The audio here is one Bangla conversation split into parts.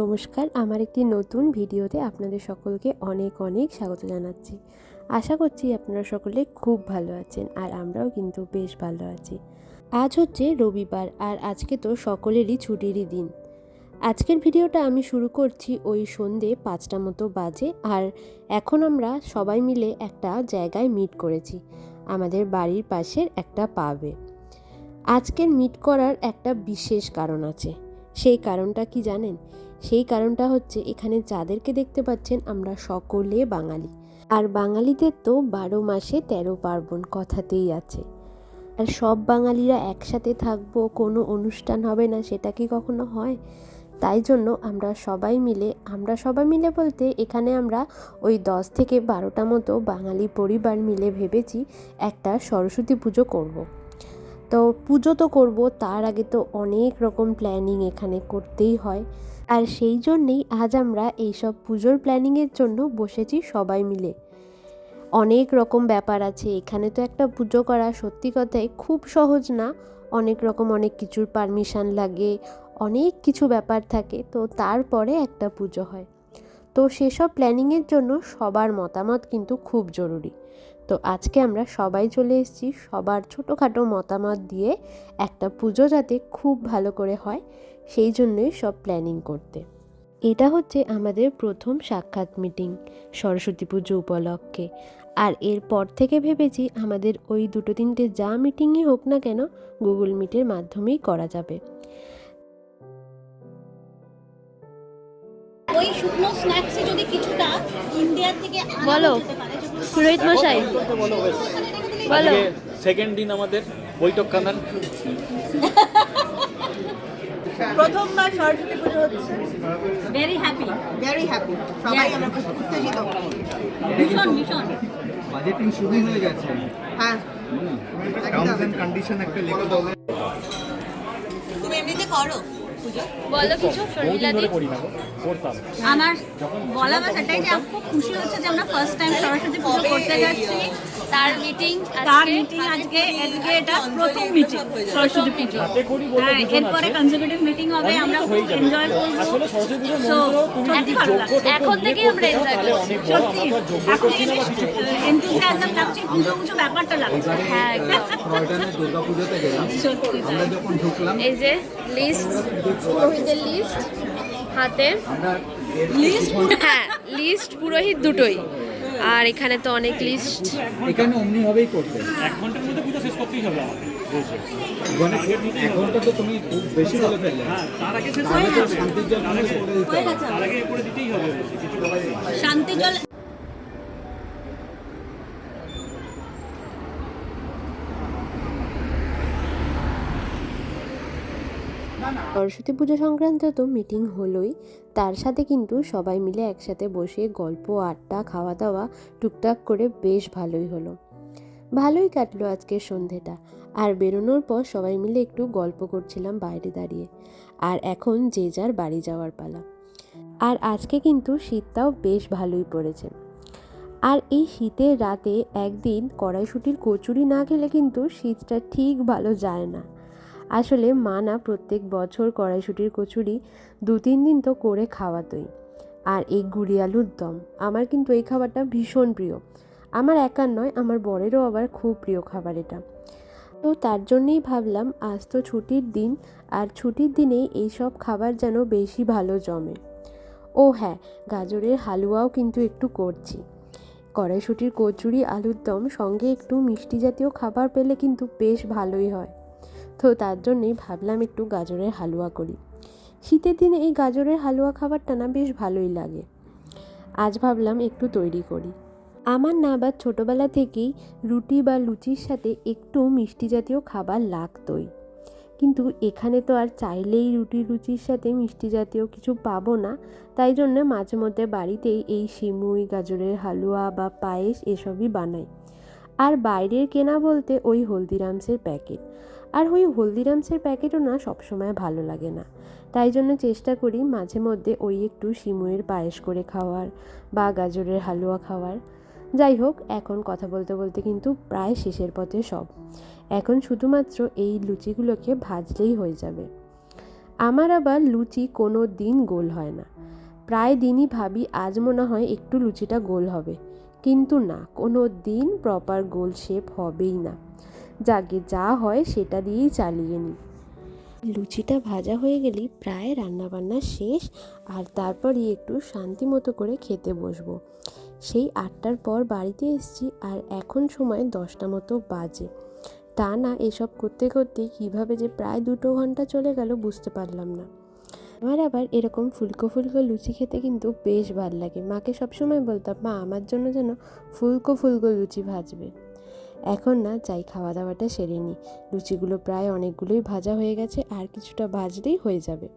নমস্কার, আমার একটি নতুন ভিডিওতে আপনাদের সকলকে অনেক অনেক স্বাগত জানাচ্ছি। আশা করছি আপনারা সকলে খুব ভালো আছেন আর আমরাও কিন্তু বেশ ভালো আছি। আজ হচ্ছে রবিবার আর আজকে তো সকলেরই ছুটিরই দিন। আজকের ভিডিওটা আমি শুরু করছি ওই সন্ধে পাঁচটা মতো বাজে আর এখন আমরা সবাই মিলে একটা জায়গায় মিট করেছি, আমাদের বাড়ির পাশের একটা পাবে আজকের মিট করার একটা বিশেষ কারণ আছে। সেই কারণটা কি জানেন? সেই কারণটা হচ্ছে এখানে যাদেরকে দেখতে পাচ্ছেন আমরা সকলে বাঙালি। আর বাঙালিদের তো বারো মাসে তেরো পার্বণ কথাতেই আছে। আর সব বাঙালিরা একসাথে থাকব, কোনো অনুষ্ঠান হবে না, সেটা কি কখনো হয়? তাই জন্য আমরা সবাই মিলে, আমরা সবাই মিলে বলতে এখানে আমরা ওই দশ থেকে বারোটা মতো বাঙালি পরিবার মিলে ভেবেছি একটা সরস্বতী পুজো করব। তো পুজো তো করব, তার আগে তো অনেক রকম প্ল্যানিং এখানে করতেই হয়। আর সেই জন্যেই আজ আমরা এইসব পুজোর প্ল্যানিংয়ের জন্য বসেছি সবাই মিলে। অনেক রকম ব্যাপার আছে, এখানে তো একটা পুজো করা সত্যি কথাই খুব সহজ না। অনেক রকম অনেক কিছুর পারমিশন লাগে, অনেক কিছু ব্যাপার থাকে, তো তারপরে একটা পুজো হয়। তো সেসব প্ল্যানিংয়ের জন্য সবার মতামত কিন্তু খুব জরুরি। তো আজকে আমরা সবাই চলে এসেছি সবার ছোটোখাটো মতামত দিয়ে একটা পুজো যাতে খুব ভালো করে হয় সেই জন্যই সব প্ল্যানিং করতে। এটা হচ্ছে আমাদের প্রথম সাক্ষাৎ মিটিং সরস্বতী পুজো উপলক্ষে। আর এরপর থেকে ভেবেছি আমাদের ওই দুটো তিনটে যা মিটিংই হোক না কেন গুগল মিটের মাধ্যমেই করা যাবে। ওই শুকনো স্ন্যাক্সে যদি কিছুটা ইন্ডিয়ার থেকে বলো। পুরোহিত মশাই। বলো সেকেন্ড দিন আমাদের বৈঠক কানাল প্রথমবার সরস্বতী পুজো হচ্ছে। ভেরি হ্যাপি ভেরি হ্যাপি সবাই আমরা উত্তেজিত। ভীষণ ভীষণ। বাজেটিং শুরুই হয়ে গেছে। হ্যাঁ। টার্মস এন্ড কন্ডিশন একটা লিখে তুমি এমনিতে করো? পুজো? বলো কিছু আমার বলা বা সেটাই যে খুব খুশি হচ্ছে যে আমরা ফার্স্ট টাইম সরস্বতী পুজো করতে যাচ্ছি। তার মিটিং তার মিটিং আজকে আজকে এটা প্রথম মিটিং সরস্বতী পুজো। হ্যাঁ এরপরে। কনজিকিউটিভ মিটিং হবে আমরা এনজয় করব। মন্ত্র তুমি সত্যি এখন আমরা সত্যি করছি লাগছে পুজো পুজো ব্যাপারটা লাগছে। হ্যাঁ। দুর্গা পুজোতে গেলাম। আমরা যখন ঢুকলাম এই যে লিস্ট পুরোহিতের লিস্ট হাতে। আমরা হ্যাঁ লিস্ট পুরোহিত দুটোই। আর এখানে তো অনেক লিস্ট এখানে অমনি হবেই করতে। এক ঘণ্টার মধ্যে পুজো শেষ করতেই হবে আমাদের। মানে এক ঘণ্টা তো তুমি খুব বেশি বলে ফেললে। হ্যাঁ তার আগে শেষ হয়ে শান্তির জন্য করে দিতে হবে তার আগে করে দিতেই হবে। কিছু শান্তি জল সরস্বতী পুজো সংক্রান্ত তো মিটিং হলোই। তার সাথে কিন্তু সবাই মিলে একসাথে বসে গল্প, আড্ডা খাওয়া দাওয়া টুকটাক করে বেশ ভালোই হলো। ভালোই কাটলো আজকের সন্ধেটা। আর বেরোনোর পর সবাই মিলে একটু গল্প করছিলাম বাইরে দাঁড়িয়ে। আর এখন যে যার বাড়ি যাওয়ার পালা। আর আজকে কিন্তু শীতটাও বেশ ভালোই পড়েছে। আর এই শীতের রাতে একদিন কড়াইশুটির কচুরি না খেলে কিন্তু শীতটা ঠিক ভালো যায় না। আসলে মা না প্রত্যেক বছর কড়াইশুটির কচুরি দু তিন দিন তো করে খাওয়াতোই। আর এই গুড়ি আলুর দম আমার কিন্তু এই খাবারটা ভীষণ প্রিয়। আমার একার নয়, আমার বরেরও আবার খুব প্রিয় খাবার এটা। তো তার জন্যেই ভাবলাম, আজ তো ছুটির দিন, আর ছুটির দিনেই এইসব খাবার যেন বেশি ভালো জমে। ও হ্যাঁ গাজরের হালুয়াও কিন্তু একটু করছি। কড়াইশুটির কচুরি আলুর দম সঙ্গে একটু মিষ্টি জাতীয় খাবার পেলে কিন্তু বেশ ভালোই হয়। তো তার জন্যেই ভাবলাম একটু গাজরের হালুয়া করি। শীতের দিনে এই গাজরের হালুয়া খাবারটা না বেশ ভালোই লাগে। আজ ভাবলাম একটু তৈরি করি। আমার না আবার ছোটোবেলা থেকেই রুটি বা লুচির সাথে একটু মিষ্টি জাতীয় খাবার লাগতোই। কিন্তু এখানে তো আর চাইলেই রুটি, লুচির সাথে মিষ্টি জাতীয় কিছু পাবো না। তাই জন্য মাঝে মধ্যে বাড়িতেই এই সিমুই, গাজরের হালুয়া বা পায়েস এসবই বানাই। আর বাইরের কেনা বলতে ওই হলদিরামসের প্যাকেট। আর ওই হলদিরামসের প্যাকেটও না সবসময় ভালো লাগে না। তাই জন্য চেষ্টা করি মাঝে মধ্যে ওই একটু সিমুয়ের পায়েস করে খাওয়ার বা গাজরের হালুয়া খাওয়ার। যাই হোক, এখন কথা বলতে বলতে কিন্তু প্রায় শেষের পথে সব। এখন শুধুমাত্র এই লুচিগুলোকে ভাজলেই হয়ে যাবে। আমার আবার লুচি কোনো দিন গোল হয় না। প্রায় দিনই ভাবি আজ মনে হয় একটু লুচিটা গোল হবে। কিন্তু না, কোনো দিন প্রপার গোল শেপ হবেই না। যাকে যা হয় সেটা দিয়েই চালিয়ে নিই লুচিটা ভাজা হয়ে গেলেই প্রায় রান্নাবান্না শেষ আর তারপরই একটু শান্তি মতো করে খেতে বসবো। সেই আটটার পর বাড়িতে এসেছি আর এখন সময় দশটা মতো বাজে। তা না, এসব করতে করতে কীভাবে যে প্রায় দুটো ঘণ্টা চলে গেল বুঝতে পারলাম না। আমার আবার এরকম ফুলকো ফুলকো লুচি খেতে কিন্তু বেশ ভালো লাগে। মাকে সবসময় বলতাম, মা, আমার জন্য যেন ফুলকো ফুলকো লুচি ভাজবে। এখন না চাই খাওয়া দাওয়াটা সেরে নিই। লুচিগুলো প্রায় অনেকগুলোই ভাজা হয়ে গেছে, আর কিছুটা ভাজলেই হয়ে যাবে।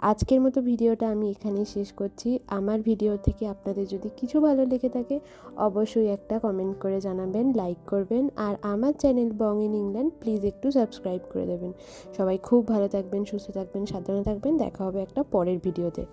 আজকের মতো ভিডিওটা আমি এখানেই শেষ করছি। আমার ভিডিও থেকে আপনাদের যদি কিছু ভালো লেগে থাকে, অবশ্যই একটা কমেন্ট করে জানাবেন লাইক করবেন, আর আমার channel Bong in England please একটু সাবস্ক্রাইব করে দেবেন। সবাই খুব ভালো থাকবেন, সুস্থ থাকবেন, সাবধানে থাকবেন। দেখা হবে একটা পরের ভিডিওতে।